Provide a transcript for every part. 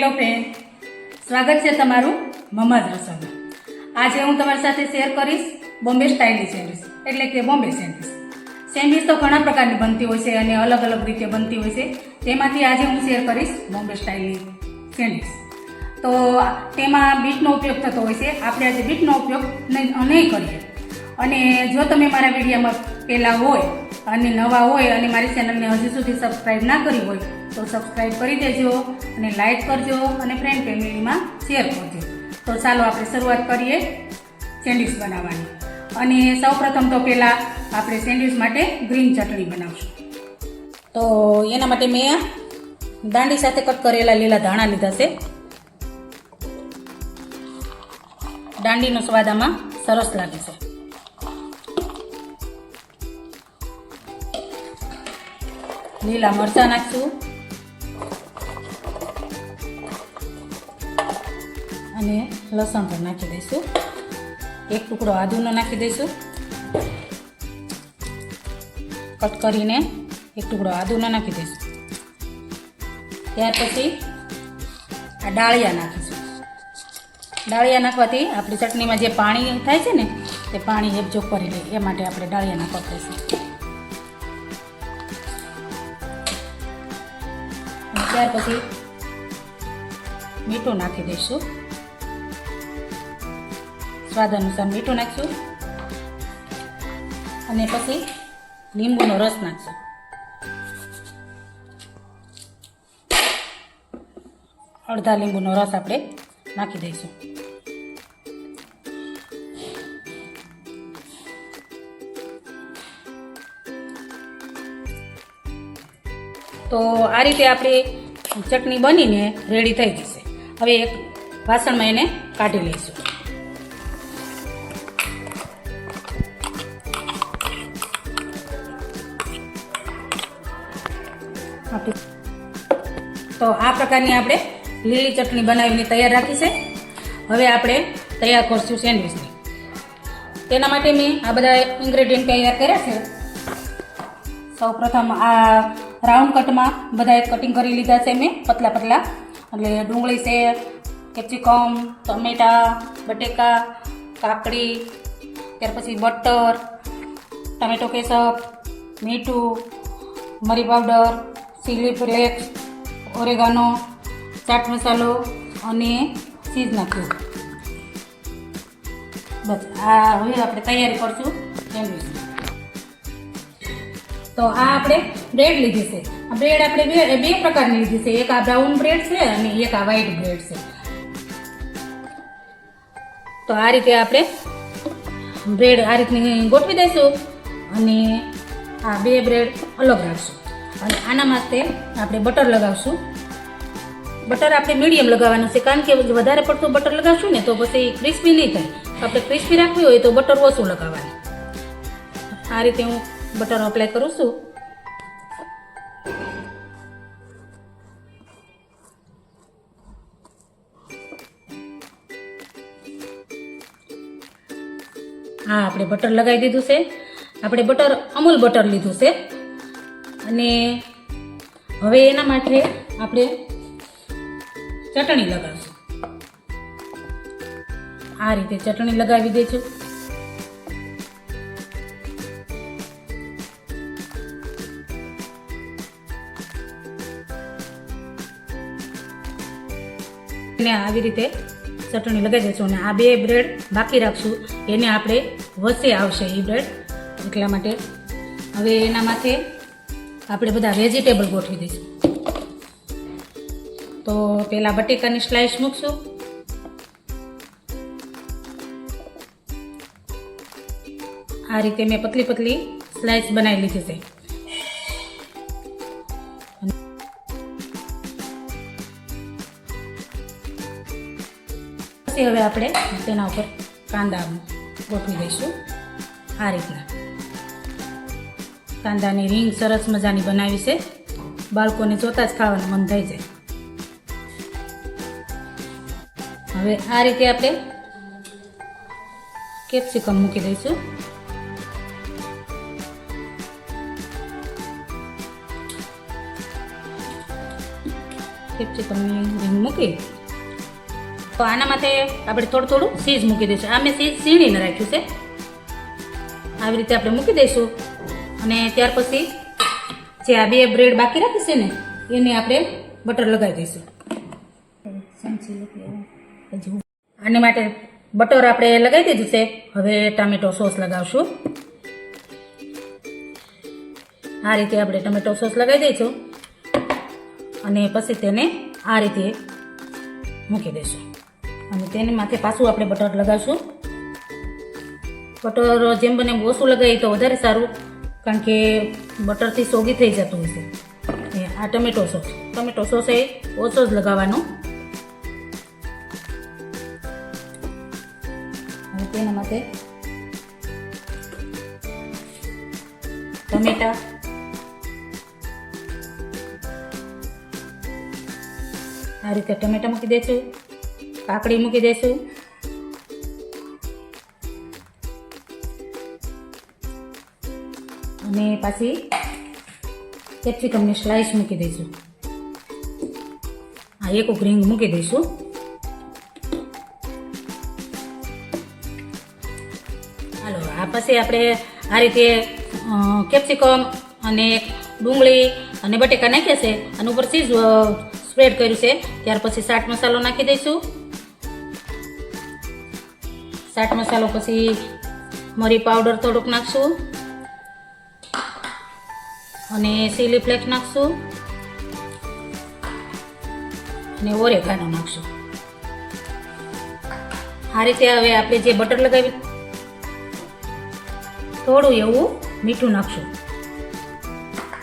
Hello friend સ્વાગત છે તમારું મમાજ રસોઈમાં. આજે હું તમારી સાથે શેર કરીશ બોમ્બે સ્ટાઇલની સેન્ડવિચ એટલે કે બોમ્બે સેન્ડવિચ સેન્ડવિચ તો ઘણા પ્રકારની બનતી હોય છે અને અલગ અલગ રીતે બનતી હોય છે. તેમાંથી આજે હું શેર કરીશ બોમ્બે સ્ટાઇલની સેન્ડવિચ તો તેમાં બીટનો ઉપયોગ થતો હોય છે. આપણે આજે બીટનો ઉપયોગ નહીં કરીએ. અને જો તમે મારા વિડીયામાં પહેલાં હોય અને નવા હોય અને મારી ચેનલને હજી સુધી સબસ્ક્રાઈબ ના કરી હોય, તો સબસ્ક્રાઈબ કરી દેજો અને લાઇક કરજો અને ફ્રેન્ડ ફેમિલીમાં શેર કરજો. તો ચાલો આપણે શરૂઆત કરીએ સેન્ડવિચ બનાવવાની. અને સૌપ્રથમ તો પહેલાં આપણે સેન્ડવિચ માટે ગ્રીન ચટણી બનાવશું. તો એના માટે મેં દાંડી સાથે કટ કરેલા લીલા ધાણા લીધા છે. દાંડીનો સ્વાદ આમાં સરસ લાગે છે. લીલા મરચાં નાખશું. અને લસણ પણ નાખી દઈશું. એક ટુકડો આદુનો નાખી દઈશું. કટ કરીને એક ટુકડો આદુનો નાખી દઈશું. ત્યાર પછી આ ડાળિયા નાખીશું. ડાળિયા નાખવાથી આપણી ચટણીમાં જે પાણી થાય છે ને, તે પાણી એબજો કરી લે એ માટે આપણે ડાળિયા નાખવા પડશે ત્યાર પછી મીઠું નાખી દઈશું. સ્વાદ અનુસાર મીઠું નાખીશું. અને પછી લીંબુનો રસ નાખશું. અડધા લીંબુનો રસ આપણે નાખી દઈશું. તો આ રીતે આપણી ચટણી બનીને રેડી થઈ જશે. હવે એક વાસણમાં એને કાઢી લઈશું. તો આ પ્રકારની આપણે લીલી ચટણી બનાવીને તૈયાર રાખી છે. હવે આપણે તૈયાર કરશું સેન્ડવિચની. તેના માટે મેં આ બધા ઇન્ગ્રેડિયન્ટ તૈયાર કર્યા છે. સૌ પ્રથમ આ રાઉન્ડ કટમાં બધાએ કટિંગ કરી લીધા છે મેં, પતલા પતલા. એટલે ડુંગળી છે, કેપ્સિકમ, ટમેટા, બટેકા, કાકડી, ત્યાર પછી બટર, ટમેટો કેસપ મીઠું, મરી powder chilli flakes oregano chaat મસાલો અને ચીઝ નાખ્યું. બસ, આ હવે આપણે તૈયારી કરશું. સેન્ડવિચની તો આ આપણે બ્રેડ લીધી છે. આ બ્રેડ આપણે બે બે પ્રકારની લીધી છે. એક આ બ્રાઉન બ્રેડ છે અને એક આ વ્હાઈટ બ્રેડ છે. તો આ રીતે આપણે બ્રેડ આ રીતની ગોઠવી દઈશું અને આ બે બ્રેડ અલગ રાખશું. અને આના માટે આપણે બટર લગાવશું. બટર આપણે મીડિયમ લગાવવાનું છે. કારણ કે વધારે પડતું બટર લગાવશું ને તો પછી ક્રિસ્પી નહીં થાય. આપણે ક્રિસ્પી રાખવી હોય તો બટર ઓછું લગાવવાનું. આ રીતે હું બટર અપ્લાય કરું છું. હા, આપણે બટર લગાવી દીધું છે. આપણે બટર અમૂલ બટર લીધું છે. અને હવે એના માટે આપણે ચટણી લગાવશું. આ રીતે ચટણી લગાવી દઈશું ને આવી રીતે ચટણી લગાવી દઈશું અને આ બે બ્રેડ બાકી રાખશું. એને આપણે વચ્ચે આવશે એ બ્રેડ એટલા માટે. હવે એના માથે આપણે બધા વેજીટેબલ ગોઠવી દઈશું. તો પહેલાં બટેકાની સ્લાઇસ મૂકશું. આ રીતે મેં પતલી પતલી સ્લાઇસ બનાવી લીધી છે. પછી હવે આપણે તેના ઉપર કાંદા ગોઠવી દઈશું આ રીતના કાંદાની રીંગ સરસ મજાની બનાવી છે. બાળકોને જોતા જ ખાવાનું મન થઈ જાય હવે આ રીતે આપણે કેપ્સિકમ મૂકી દઈશું. કેપ્સિકમની રીંગ મૂકી તો આના માટે આપણે થોડું થોડું સીઝ મૂકી દઈશું. આ મેં સીઝ સીણીને રાખ્યું છે. આવી રીતે આપણે મૂકી દઈશું. અને ત્યાર પછી જે આ બે બ્રેડ બાકી રાખી છે ને, એને આપણે બટર લગાવી દઈશું. આને માટે બટર આપણે લગાવી દીધું છે. હવે ટામેટો સોસ લગાવશું. આ રીતે આપણે ટમેટો સોસ લગાવી દઈશું. અને પછી તેને આ રીતે મૂકી દઈશું. અને તેની માથે પાછું આપણે બટર લગાવશું. બટર જેમ બને ઓછું લગાવીએ તો વધારે સારું, કારણ કે બટરથી સોગી થઈ જતું હશે. આ ટમેટો સોસ. ટમેટો સોસ એ ઓછો જ લગાવવાનો. અને તેના માટે ટમેટા. આ રીતે ટમેટા મૂકી દઈશું કાકડી મૂકી દઈશું અને પાછી કેપ્સિકમની સ્લાઇસ મૂકી દઈશું. આ એક રીંગ મૂકી દઈશું. હાલો, આ પછી આપણે આ રીતે કેપ્સિકમ અને ડુંગળી અને બટેકા નાખ્યા છે, અને ઉપર ચીઝ સ્પ્રેડ કર્યું છે. ત્યાર પછી ચાટ મસાલો નાખી દઈશું. ચાટ મસાલો પછી મરી પાવડર થોડુંક નાખશું. અને સીલી ફ્લેક્સ નાખશું. અને ઓરેગાનો નાખશું. આ રીતે હવે આપણે જે બટર લગાવી થોડું એવું મીઠું નાખશું.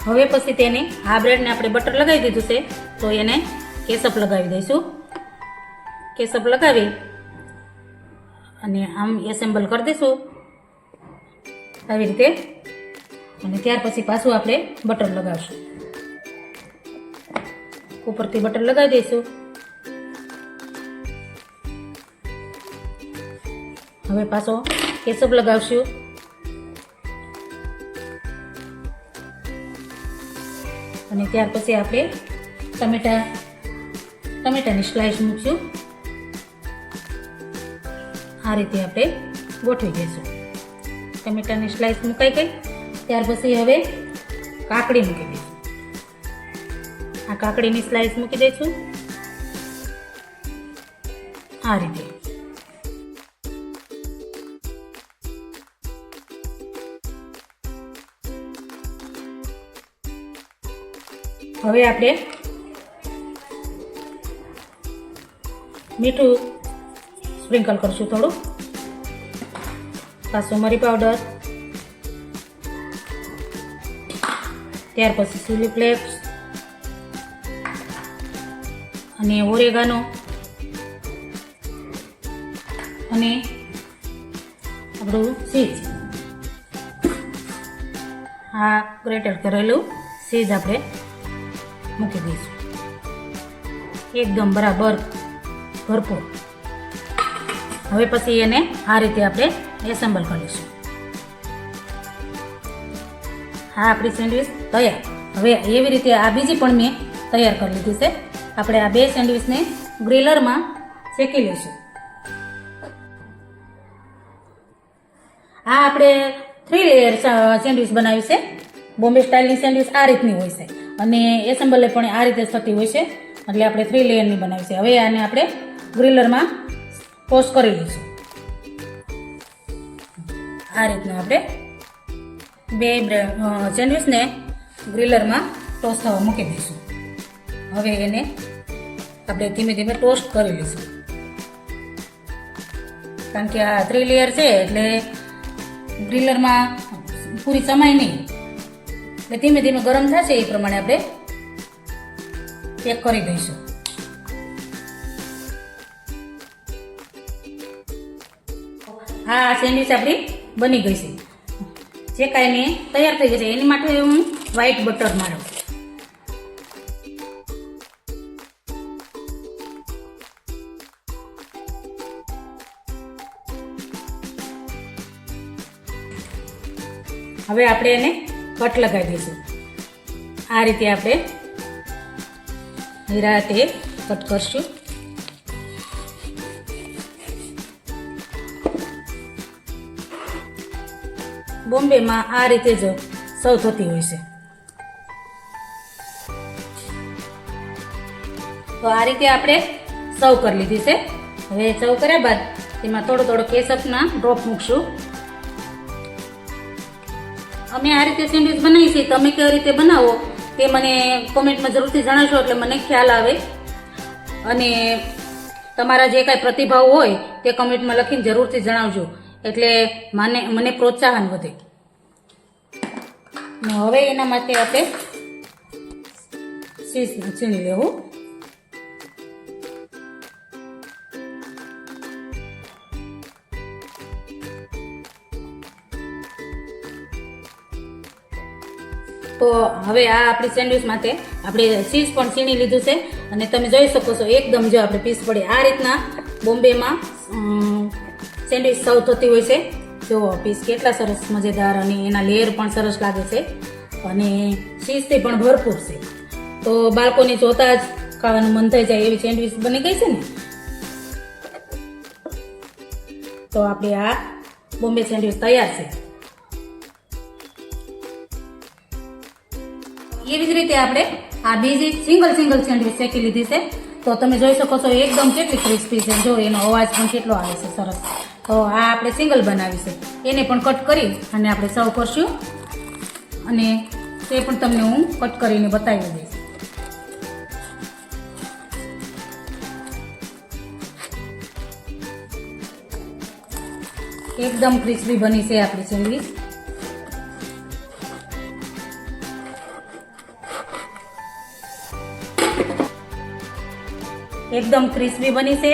હવે પછી તેને આ બ્રેડને આપણે બટર લગાવી દીધું છે, તો એને કેસપ લગાવી દઈશું. કેસપ લગાવી અને આમ એસેમ્બલ કરી દઈશું. આવી રીતે. અને ત્યાર પછી પાછું આપણે બટર લગાવશું. ઉપરથી બટર લગાવી દઈશું. હવે પાછો કેસબ લગાવશું. અને ત્યાર પછી આપણે ટમેટા, ટમેટાની સ્લાઇસ મૂકશું. આ રીતે આપણે ગોઠવી દઈશું. ટમેટાની સ્લાઇસ મુકાઈ ગઈ. ત્યાર પછી હવે કાકડી મૂકી દઈશું. આ કાકડીની સ્લાઇસ મૂકી દઈશું. આ રીતે. હવે આપણે મીઠું સ્પ્રિંકલ કરશું થોડું. પાછું મરી પાવડર. ત્યાર પછી ચીલી ફ્લેક્સ અને ઓરેગાનો. અને આપણું સીઝ આ ગ્રેટર કરેલું. સીઝ આપણે મૂકી દઈશું. એકદમ બરાબર ભરપૂર. હવે પછી એને આ રીતે આપણે એસેમ્બલ કરીશું. હા આપણી સેન્ડવિચ તૈયાર. હવે એવી રીતે આ બીજી પણ મેં તૈયાર કરી લીધી છે. આપણે આ બે સેન્ડવિચને ગ્રીલરમાં શેકી લઈશું. આ આપણે થ્રી લેયર સેન્ડવિચ બનાવી છે. બોમ્બે સ્ટાઇલની સેન્ડવિચ આ રીતની હોય છે. અને એસેમ્બલે પણ આ રીતે થતી હોય છે. એટલે આપણે થ્રી લેયરની બનાવી છે. હવે આને આપણે ગ્રીલરમાં ટોસ્ટ કરી લઈશું. આ રીતના આપણે બે સેન્ડવિચને ગ્રીલરમાં ટોસ્ટ થવા મૂકી દઈશું. હવે એને આપણે ધીમે ધીમે ટોસ્ટ કરી લઈશું. કારણ કે આ થ્રી લેયર છે એટલે ગ્રીલરમાં પૂરી સમાય નહીં. એટલે ધીમે ધીમે ગરમ થશે એ પ્રમાણે આપણે પેક કરી દઈશું. હા, સેન્ડવિચ આપણી બની ગઈ છે. જે કાંઈ મેં તૈયાર થઈ ગઈ છે, એની માટે હું વ્હાઈટ બટર મારું. હવે આપણે એને કટ લગાવી દઈશું. આ રીતે આપણે નિરાતે કટ કરશું. બોમ્બેમાં આ રીતે જ સૌ થતી હોય છે. તો આ રીતે આપણે સર્વ કરી લીધી છે. હવે સર્વ કર્યા બાદ તેમાં થોડો થોડો કેસપના ડ્રોપ મૂકશું. અમે આ રીતે સેન્ડવિચ બનાવી છે. તમે કેવી રીતે બનાવો તે મને કોમેન્ટમાં જરૂરથી જણાવશો એટલે મને ખ્યાલ આવે. અને તમારા જે કાંઈ પ્રતિભાવ હોય તે કમેન્ટમાં લખીને જરૂરથી જણાવજો. એટલે મને મને પ્રોત્સાહન વધે. હવે એના માટે આપણે છીણી લેવું. તો હવે આ આપણી સેન્ડવિચ માટે આપણે ચીઝ પણ છીણી લીધું છે. અને તમે જોઈ શકો છો, એકદમ જો આપણે પીસ પડે આ રીતના બોમ્બેમાં સેન્ડવિચ સર્વ થતી હોય છે. જો પીસ કેટલા સરસ મજેદાર અને એના લેયર પણ સરસ લાગે છે. અને ચીઝથી પણ ભરપૂર છે. તો બાળકોને જોતા જ ખાવાનું મન થઈ જાય એવી સેન્ડવિચ બની ગઈ છે ને? તો આપણે આ બોમ્બે સેન્ડવિચ તૈયાર છે. એવી જ રીતે આપણે આ બીજી સિંગલ સિંગલ સેન્ડવિચ શેકી લીધી છે. તો તમે જોઈ શકો છો, એકદમ કેટલી ક્રિસ્પી છે. જો એનો અવાજ પણ કેટલો આવે છે સરસ. તો આ આપણે સિંગલ બનાવીશું એને પણ કટ કરી અને આપણે સર્વ કરશું. અને તે પણ તમને હું કટ કરીને બતાવી દઈશ. એકદમ ક્રિસ્પી બની છે આપણી સેન્ડવીચ એકદમ ક્રિસ્પી બની છે.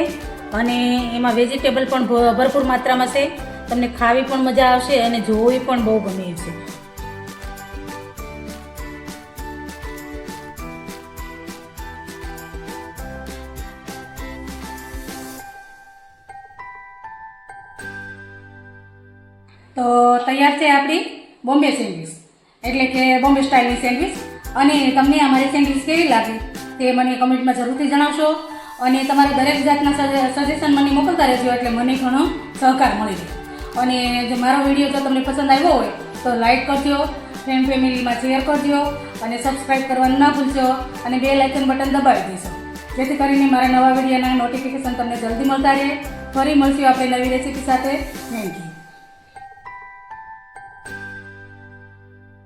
અને એમાં વેજીટેબલ પણ ભરપૂર માત્રામાં છે. તમને ખાવી પણ મજા આવશે અને જોવી પણ બહુ ગમે છે. તો તૈયાર છે આપણી બોમ્બે સેન્ડવિચ. એટલે કે બોમ્બે સ્ટાઇલની સેન્ડવિચ. અને તમને અમારી સેન્ડવિચ કેવી લાગી તે મને કમેન્ટમાં જરૂરથી જણાવશો. અને તમારા દરેક જાતના સજેશન મને મોકલતા રહેજો, એટલે મને ઘણો સહકાર મળી રહે. અને જો મારો વીડિયો જો તમને પસંદ આવ્યો હોય, તો લાઈક કરજો ફ્રેન્ડ ફેમિલીમાં શેર કરજો, અને સબસ્ક્રાઈબ કરવાનું ના ભૂલશો, અને બે લાઇકન બટન દબાવી દેશો. જેથી કરીને મારા નવા વિડીયોના નોટિફિકેશન તમને જલ્દી મળતા રહે. ફરી મળશું આપણે નવી રેસીપી સાથે. Thank you